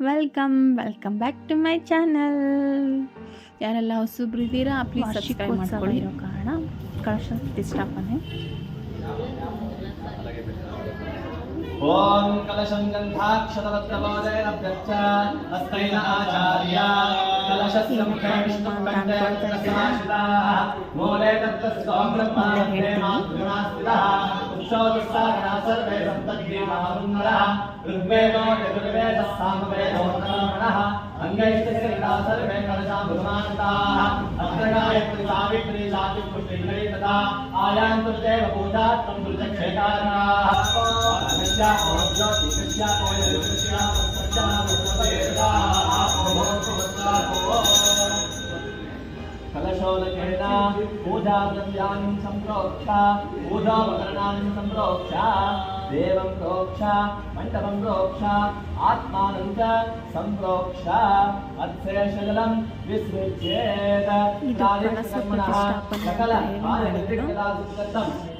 welcome welcome back to my channel ಯಾರೆಲ್ಲ ಹೊಸಬ್ರು ಇದ್ದೀರಾ ಪ್ಲೀಸ್ ಸಬ್ಸ್ಕ್ರೈಬ್ ಮಾಡ್ಕೊಳ್ಳಿ ಇರೋ ಕಾರಣ ಕಳಶ ಪ್ರತಿಷ್ಠಾಪನೆ ॐ कलशं गन्धाक्षतवत्तमोदयेन प्रच्च हस्तैन आचार्य कलशस्य मुखे विष्णुं कण्ठे प्रकाशिताः मूले तत्तस्त्वं ब्रह्माण्डे मातृगणास्थितः उत्सवोत्साहना सर्वे सप्तग्रीवाहुन्नरः ऋग्वेदो यजुर्वेदः सामवेदोत्तमः अङ्गैस्तस्यैता सर्वे कलशा भगवान्ताः अग्रगायत्री सावित्री सावित्पुष्टिग्री तथा आयान्तु देव पूजात्वं गुरुचक्षेकारणाः कस्या ओजो कस्या ओजो कस्या सच्चा भगवतेता कलशोदकेन पूजाद्रव्याणि सम्प्रोक्ष पूजावकरणानि सम्प्रोक्ष देवं प्रोक्ष मण्डपं प्रोक्ष आत्मानं च सम्प्रोक्ष अर्थेशजलं विसृज्येत कार्यकर्मणः सकल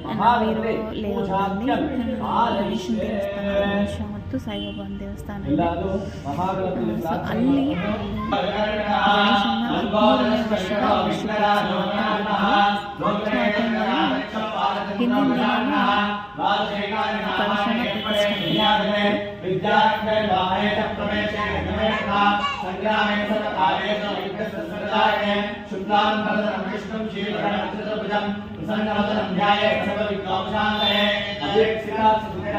महावीरे पूजाख्यं पालयिष्ये ಮಾಡಿದ್ರು. ನಾವಿರೋ ಲೇಔಟ್ನಲ್ಲಿ ಗಣೇಶನ ದೇವಸ್ಥಾನ ಗಣೇಶ ಮತ್ತು ಸಾಯಿಬಾಬಾನ ದೇವಸ್ಥಾನ ಇದೆ ಎಲ್ಲರೂ ಮಹಾಗಣಪತಿ ಸೊ ಅಲ್ಲಿ ಗಣೇಶನ ಮೂರನೇ ವರ್ಷದ ವಾರ್ಷಿಕೋತ್ಸವ ಅಂತ ಮಾಡಿದ್ರು. ಸೊ ಆ ಟೈಮಲ್ಲಿ ಹಿಂದಿನ ದಿನ ಕಳಶನ ಪ್ರತಿಷ್ಠಾಪನೆ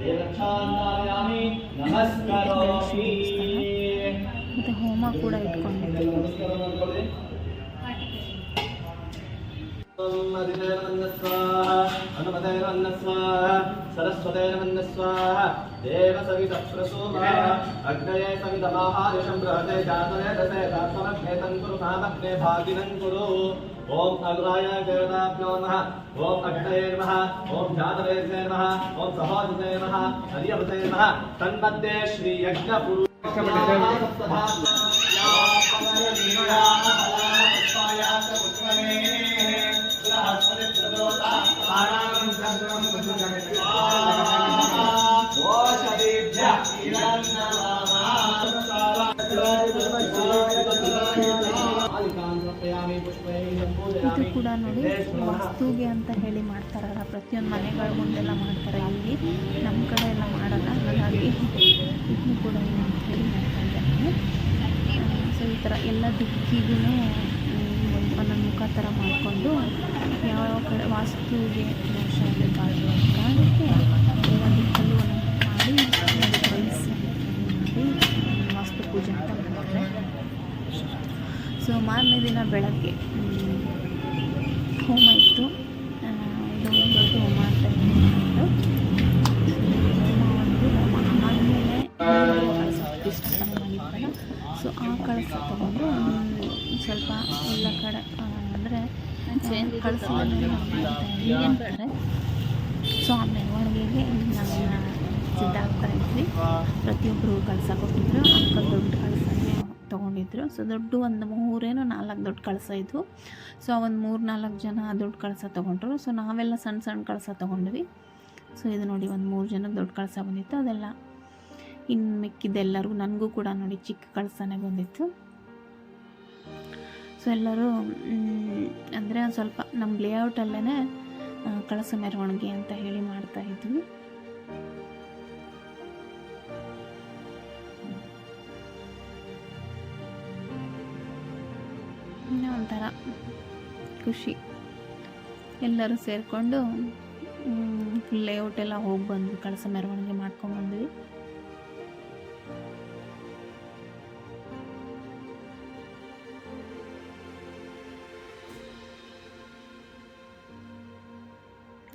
ದೇವಕ್ಷಾಂತಾಯಾಮಿ ಹೋಮ ಕೂಡ ಇಟ್ಕೊಂಡಿದ್ವಿ सरस्वतेर्वन्नस्वाः देवसवितप्रसूमा अग्नये सवितमाहारिषं बृहते जातने दशे दात्मनग्नेतं कुरु मामग्ने भागिनं कुरु ॐ अग्राय गरुडाभ्यो नमः ॐ अग्नये नमः ॐ जातवेर्ये नमः ॐ सहोदये नमः हरियपते नमः ಇದು ಕೂಡ ನೋಡಿ ವಸ್ತುಗೆ ಅಂತ ಹೇಳಿ ಮಾಡ್ತಾರಲ್ಲ, ಪ್ರತಿಯೊಂದು ಮನೆಗಳ ಮುಂದೆಲ್ಲ ಮಾಡ್ತಾರೆ. ಇಲ್ಲಿ ನಮ್ಮ ಕಡೆ ಎಲ್ಲ ಮಾಡಲ್ಲ, ಹಾಗಾಗಿ ಇದನ್ನು ಕೂಡ ಅಂತ ಹೇಳಿ ಮಾಡ್ತಾ ಇದ್ದಾರೆ ಸೊ ಈ ಥರ ಎಲ್ಲ ದಿಕ್ಕಿಗೂ ಒಂದೊಂದು ಮುಖ ಥರ ಮಾಡಿಕೊಂಡು ಯಾವ ಕಡೆ ವಾಸ್ತುವಿಗೆ ದೋಷ ಇರಬಾರ್ದು ಅಂತ ಕಾರಣಕ್ಕೆ ಒಂದೊಂದು ಮಾಡಿ ಮಾಡಿ ವಾಸ್ತು ಪೂಜೆ ಅಂತ ಮಾಡ್ತಾರೆ. ಸೊ ಮಾರನೇ ದಿನ ಬೆಳಗ್ಗೆ ಹೋಮ ಇತ್ತು. ಆ, ಇದು ಒಂದು ದೊಡ್ಡ ಹೋಮ ಅಂತ ಸೊ ಆ ಕಳಸ ತಗೊಂಡು ಸ್ವಲ್ಪ ಎಲ್ಲ ಕಡೆ ಕಳಸ ಮಾಡ್ತಾರೆ ಸೊ ಆ ಮೆರವಣಿಗೆಗೆ ನಾವು ಸಿದ್ಧ ಆಗ್ತಾ ಇದ್ವಿ ಪ್ರತಿಯೊಬ್ಬರು ಕಳಸ ಕೊಟ್ಟಿದ್ರು ಅಕ್ಕ ದೊಡ್ಡ ಕಳಸ ತೊಗೊಂಡಿದ್ರು. ಸೊ, ದೊಡ್ಡ ಒಂದು ಮೂರೇನೋ ನಾಲ್ಕು ದೊಡ್ಡ ಕಳಸ ಇದ್ವು ಸೊ, ಒಂದು ಮೂರು ನಾಲ್ಕು ಜನ ದೊಡ್ಡ ಕಳಸ ತೊಗೊಂಡ್ರು. ಸೊ, ನಾವೆಲ್ಲ ಸಣ್ಣ ಸಣ್ಣ ಕಳಸ ತೊಗೊಂಡ್ವಿ. ಸೊ, ಇದು ನೋಡಿ ಒಂದು ಮೂರು ಜನ ದೊಡ್ಡ ಕಳಸ ಬಂದಿತ್ತು. ಅದೆಲ್ಲ ಇನ್ನು ಮಿಕ್ಕಿದ್ದೆಲ್ಲರಿಗೂ ನನಗೂ ಕೂಡ ನೋಡಿ ಚಿಕ್ಕ ಕಳಸನೇ ಬಂದಿತ್ತು. ಸೊ, ಎಲ್ಲರೂ ಒಂದು ಸ್ವಲ್ಪ ನಮ್ಮ ಲೇಔಟಲ್ಲೇ ಕಳಸ ಮೆರವಣಿಗೆ ಅಂತ ಹೇಳಿ ಮಾಡ್ತಾ ಇದ್ವಿ. ಇನ್ನೂ ಒಂಥರ ಖುಷಿ. ಎಲ್ಲರೂ ಸೇರಿಕೊಂಡು ಫುಲ್ ಲೇಔಟ್ ಎಲ್ಲ ಹೋಗಿ ಬಂದ್ವಿ, ಕಳಸ ಮೆರವಣಿಗೆ ಮಾಡ್ಕೊಂಡ್ಬಂದ್ವಿ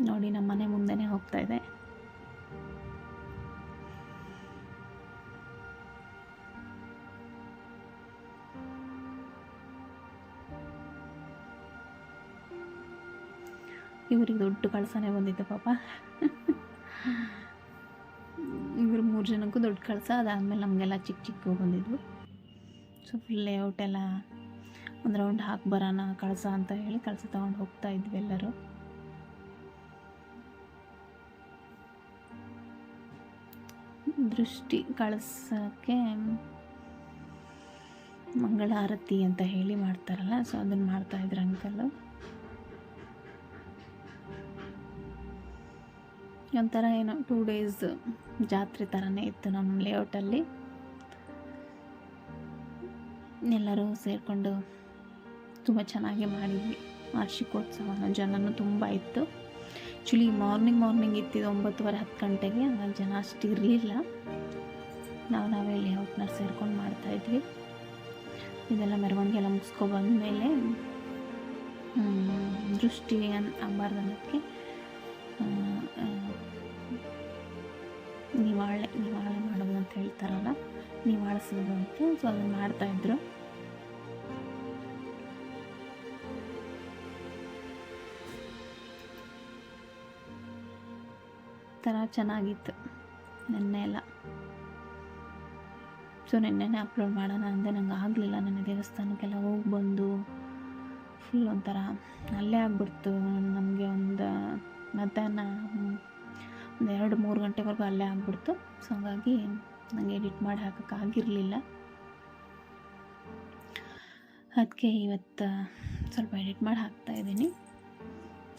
ನೋಡಿ ನಮ್ಮ ಮನೆ ಮುಂದೆನೇ ಹೋಗ್ತಾ ಇದೆ. ಇವ್ರಿಗೆ ದೊಡ್ಡ ಕಳಸನೇ ಬಂದಿತ್ತು ಪಾಪ. ಇವರು ಮೂರು ಜನಕ್ಕೂ ದೊಡ್ಡ ಕಳಸ, ಅದಾದಮೇಲೆ ನಮಗೆಲ್ಲ ಚಿಕ್ಕ ಚಿಕ್ಕ ಬಂದಿದ್ವು. ಸೊ ಫುಲ್ ಲೇಔಟ್ ಎಲ್ಲ ಒಂದು ರೌಂಡ್ ಹಾಕಿ ಬರೋಣ, ಕಳಸ ಅಂತ ಹೇಳಿ ಕಳಸ ತೊಗೊಂಡು ಹೋಗ್ತಾ ಇದ್ವಿ ಎಲ್ಲರೂ. ದೃಷ್ಟಿ ಕಳಿಸೋಕ್ಕೆ ಮಂಗಳಾರತಿ ಅಂತ ಹೇಳಿ ಮಾಡ್ತಾರಲ್ಲ ಸೊ ಅದನ್ನು ಮಾಡ್ತಾ ಇದ್ರು ಅಂಕಲ್ಲು ಒಂಥರ ಏನೋ ಟೂ ಡೇಸ್ ಜಾತ್ರೆ ಥರನೇ ಇತ್ತು ನಮ್ಮ ಲೇಔಟಲ್ಲಿ ಎಲ್ಲರೂ ಸೇರಿಕೊಂಡು ತುಂಬ ಚೆನ್ನಾಗಿ ಮಾಡಿದ್ವಿ. ವಾರ್ಷಿಕೋತ್ಸವನ ಜನನೂ ತುಂಬ ಇತ್ತು. ಆ್ಯಕ್ಚುಲಿ ಮಾರ್ನಿಂಗ್ ಮಾರ್ನಿಂಗ್ ಇತ್ತಿದ್ದು ಒಂಬತ್ತುವರೆ ಹತ್ತು ಗಂಟೆಗೆ. ಹಂಗಾಗಿ ಜನ ಅಷ್ಟು ಇರಲಿಲ್ಲ. ನಾವು ನಾವೇ ಲೇಔಟ್ನ ಸೇರ್ಕೊಂಡು ಮಾಡ್ತಾಯಿದ್ವಿ ಇದೆಲ್ಲ ಮೆರವಣಿಗೆ ಎಲ್ಲ ಮುಗಿಸ್ಕೊ ಬಂದಮೇಲೆ ದೃಷ್ಟಿ ಅನ್ ಆಗಬಾರ್ದು ಅನ್ನೋದಕ್ಕೆ ನಿವಾಳೆ ನಿವಾಳೆ ಮಾಡೋದು ಅಂತ ಹೇಳ್ತಾರಲ್ಲ, ನಿವಾಳಿಸೋದು ಅಂತ. ಸೊ ಅದನ್ನು ಮಾಡ್ತಾಯಿದ್ರು ಥರ ಚೆನ್ನಾಗಿತ್ತು. ನೆನ್ನೆ ಎಲ್ಲ. ಸೊ ನೆನ್ನೆನೇ ಅಪ್ಲೋಡ್ ಮಾಡೋಣ ಅಂದರೆ ನಂಗೆ ಆಗಲಿಲ್ಲ. ನನ್ನ ದೇವಸ್ಥಾನಕ್ಕೆಲ್ಲ ಹೋಗಿ ಬಂದು ಫುಲ್ ಒಂಥರ ಅಲ್ಲೇ ಆಗ್ಬಿಡ್ತು. ನಮಗೆ ಒಂದು ಮಧ್ಯಾಹ್ನ ಒಂದು ಎರಡು, ಮೂರು ಗಂಟೆವರೆಗೂ ಅಲ್ಲೇ ಆಗ್ಬಿಡ್ತು. ಸೊ ಹಂಗಾಗಿ ನನಗೆ ಎಡಿಟ್ ಮಾಡಿ ಹಾಕೋಕ್ಕಾಗಿರಲಿಲ್ಲ ಅದಕ್ಕೆ ಇವತ್ತು ಸ್ವಲ್ಪ ಎಡಿಟ್ ಮಾಡಿ ಹಾಕ್ತಾಯಿದ್ದೀನಿ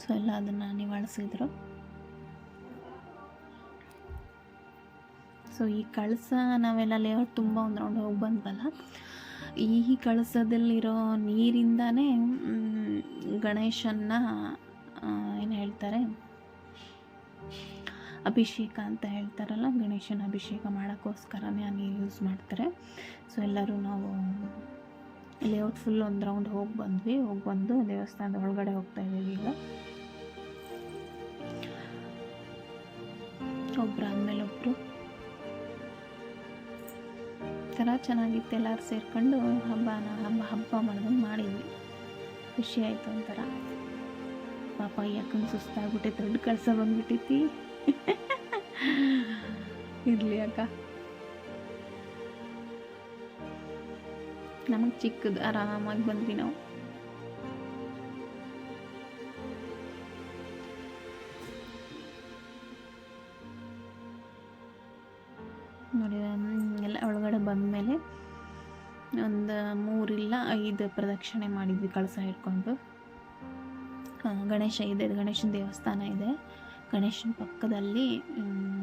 ಸೊ ಎಲ್ಲ ಅದನ್ನು ನಿವಾಳಿಸಿದ್ರು. ಸೊ ಈ ಕಳಸ ನಾವೆಲ್ಲ ಲೇಔಟ್ ತುಂಬ ಒಂದು ರೌಂಡ್ ಹೋಗಿ ಬಂದ್ವಲ್ಲ ಈ ಕಳಸದಲ್ಲಿರೋ ನೀರಿಂದನೇ ಗಣೇಶನ್ನ ಏನು ಹೇಳ್ತಾರೆ, ಅಭಿಷೇಕ ಅಂತ ಹೇಳ್ತಾರಲ್ಲ, ಗಣೇಶನ ಅಭಿಷೇಕ ಮಾಡೋಕ್ಕೋಸ್ಕರನೇ ಆ ನೀರು ಯೂಸ್ ಮಾಡ್ತಾರೆ. ಸೊ ಎಲ್ಲರೂ ನಾವು ಲೇಔಟ್ ಫುಲ್ ಒಂದು ರೌಂಡ್ ಹೋಗಿ ಬಂದ್ವಿ, ಹೋಗಿ ಬಂದು ದೇವಸ್ಥಾನದ ಒಳಗಡೆ ಹೋಗ್ತಾ ಇದ್ದೀವಿ ಈಗ. ಒಬ್ರು ಆದಮೇಲೆ ಒಬ್ಬರು ಥರ ಚೆನ್ನಾಗಿತ್ತು ಎಲ್ಲರೂ ಸೇರ್ಕೊಂಡು ಹಬ್ಬನ ಹಬ್ಬ ಹಬ್ಬ ಮಾಡ್ದಂಗೆ ಮಾಡಿದ್ವಿ. ಖುಷಿ ಆಯಿತು ಒಂಥರ. ಪಾಪ ಯಾಕಂಗೆ ಸುಸ್ತಾಗ್ಬಿಟ್ಟೈತೆ ದೊಡ್ಡ ಕಳ್ಸ ಬಂದ್ಬಿಟ್ಟೈತಿ. ಇರಲಿ ಅಕ್ಕ. ನಮಗೆ ಚಿಕ್ಕದು, ಆರಾಮಾಗಿ ಬಂದ್ವಿ ನಾವು. ಎಲ್ಲ ಒಳಗಡೆ ಬಂದಮೇಲೆ ಒಂದು ಮೂರಿಲ್ಲ, ಐದು ಪ್ರದಕ್ಷಿಣೆ ಮಾಡಿದ್ವಿ, ಕಳಸ ಹಿಡ್ಕೊಂಡು. ಗಣೇಶ ಇದೆ ಗಣೇಶನ ದೇವಸ್ಥಾನ ಇದೆ. ಗಣೇಶನ ಪಕ್ಕದಲ್ಲಿ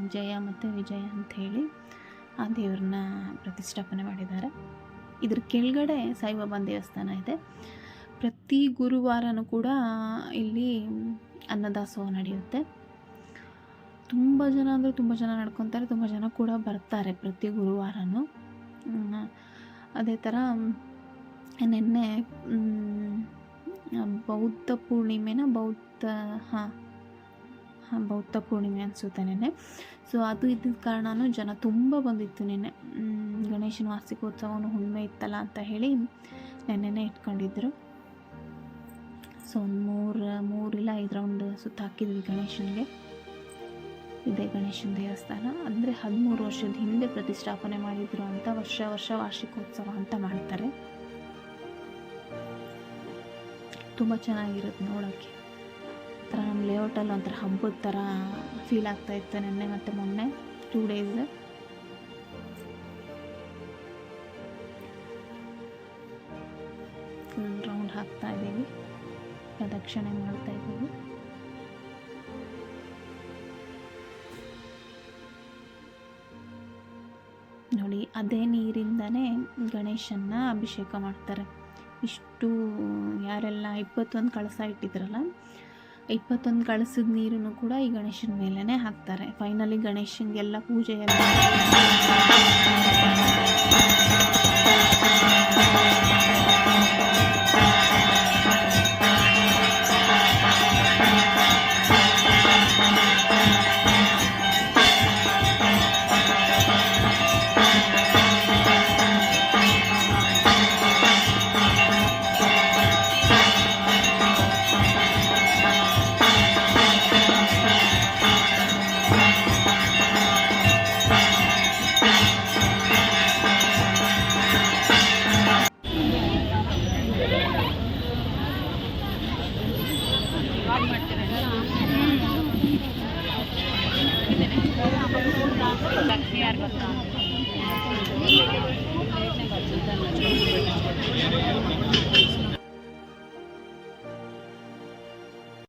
ಜಯ ಮತ್ತು ವಿಜಯ ಅಂಥೇಳಿ ಆ ದೇವ್ರನ್ನ ಪ್ರತಿಷ್ಠಾಪನೆ ಮಾಡಿದ್ದಾರೆ. ಇದ್ರ ಕೆಳಗಡೆ ಸಾಯಿಬಾಬಾನ ದೇವಸ್ಥಾನ ಇದೆ. ಪ್ರತಿ ಗುರುವಾರನೂ ಕೂಡ ಇಲ್ಲಿ ಅನ್ನದಾಸೋಹ ನಡೆಯುತ್ತೆ. ತುಂಬ ಜನ ಅಂದರೆ ತುಂಬ ಜನ ನಡ್ಕೊತಾರೆ, ತುಂಬ ಜನ ಕೂಡ ಬರ್ತಾರೆ ಪ್ರತಿ ಗುರುವಾರನೂ. ಅದೇ ಥರ ನಿನ್ನೆ ಬೌದ್ಧ ಪೂರ್ಣಿಮೆನ ಬೌದ್ಧ, ಹಾಂ ಹಾಂ, ಬೌದ್ಧ ಪೂರ್ಣಿಮೆ ಅನಿಸುತ್ತೆ ನೆನ್ನೆ. ಸೊ ಅದು ಇದ್ದಿದ್ದ ಕಾರಣನೂ ಜನ ತುಂಬ ಬಂದಿತ್ತು ನಿನ್ನೆ. ಗಣೇಶನ ವಾರ್ಷಿಕೋತ್ಸವನು ಹುಣ್ಣಿಮೆ ಇತ್ತಲ್ಲ ಅಂತ ಹೇಳಿ ನೆನ್ನೆನೇ ಇಟ್ಕೊಂಡಿದ್ರು. ಸೊ ಒಂದು ಮೂರು ಮೂರಿಲ್ಲ ಐದು ರೌಂಡ್ ಸುತ್ತ ಹಾಕಿದ್ವಿ ಗಣೇಶನಿಗೆ. ಇದೇ ಗಣೇಶನ ದೇವಸ್ಥಾನ. ಅಂದರೆ ಹದಿಮೂರು ವರ್ಷದ ಹಿಂದೆ ಪ್ರತಿಷ್ಠಾಪನೆ ಮಾಡಿದ್ರು ಅಂತ ವರ್ಷ ವರ್ಷ ವಾರ್ಷಿಕೋತ್ಸವ ಅಂತ ಮಾಡ್ತಾರೆ. ತುಂಬ ಚೆನ್ನಾಗಿರುತ್ತೆ ನೋಡೋಕ್ಕೆ ಥರ ನಮ್ಮ ಲೇಔಟಲ್ಲಿ ಒಂಥರ ಹಬ್ಬದ ಥರ ಫೀಲ್ ಆಗ್ತಾ ಇತ್ತು ನಿನ್ನೆ ಮತ್ತು ಮೊನ್ನೆ ಟೂ ಡೇಸ್ ರೌಂಡ್ ಹಾಕ್ತಾ ಇದ್ದೀವಿ. ಪ್ರದಕ್ಷಿಣೆ ಮಾಡ್ತಾ ಇದ್ದೀವಿ. ಅದೇ ನೀರಿಂದನೇ ಗಣೇಶನ್ನ ಅಭಿಷೇಕ ಮಾಡ್ತಾರೆ. ಇಷ್ಟು, ಯಾರೆಲ್ಲ ಇಪ್ಪತ್ತೊಂದು ಕಳಸ ಇಟ್ಟಿದ್ರಲ್ಲ, ಇಪ್ಪತ್ತೊಂದು ಕಳಸದ ನೀರನ್ನು ಕೂಡ ಈ ಗಣೇಶನ ಮೇಲೇ ಹಾಕ್ತಾರೆ. ಫೈನಲಿ ಗಣೇಶನಿಗೆಲ್ಲ ಪೂಜೆ ಎಲ್ಲ